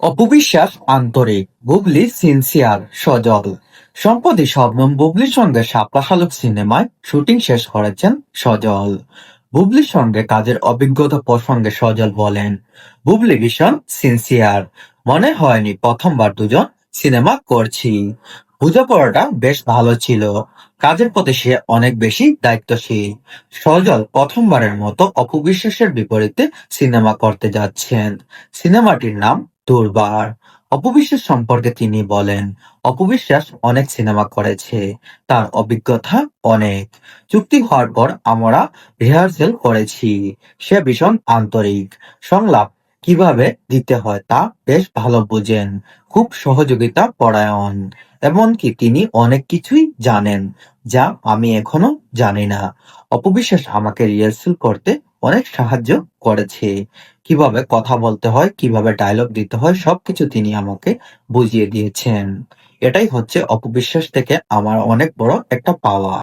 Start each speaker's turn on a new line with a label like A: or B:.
A: অপবিশ্বাস, আন্তরিক, বুবলি, সিনসিয়ার, সজল। সম্প্রতি শবনম বুবলির সঙ্গে শাপলা সিনেমায় শুটিং শেষ করেছেন সজল। বুবলির সঙ্গে কাজের অভিজ্ঞতা প্রসঙ্গে সজল বলেন, বুবলি ভীষণ সিনসিয়ার। মনে হয়নি প্রথমবার দুজন সিনেমা করছি। বোঝাপড়াটা বেশ ভালো ছিল। কাজের প্রতি সে অনেক বেশি দায়িত্বশীল। সজল প্রথমবারের মতো অপবিশ্বাসের বিপরীতে সিনেমা করতে যাচ্ছেন। সিনেমাটির নাম দুর্বার অপবিশ্বাস সম্পর্কে তিনি বলেন, অপবিশ্বাস অনেক সিনেমা করেছে, তার অভিজ্ঞতা অনেক। চুক্তি হওয়ার পর আমরা রিহার্সেল করেছি, সে ভীষণ আন্তরিক। সংলাপ, কীভাবে দিতে হয় তা বেশ ভালো বুঝেন, খুব সহযোগিতা পরায়ণ, এমনকি তিনি অনেক কিছুই জানেন, যা আমি এখনও জানি না। অপবিশ্বাস আমাকে রিহার্সেল করতে অনেক সাহায্য করেছে। কীভাবে কথা বলতে হয়, কীভাবে ডায়লগ দিতে হয়, সবকিছু তিনি আমাকে বুঝিয়ে দিয়েছেন। এটাই হচ্ছে অপবিশ্বাস থেকে আমার অনেক বড় একটা পাওয়া।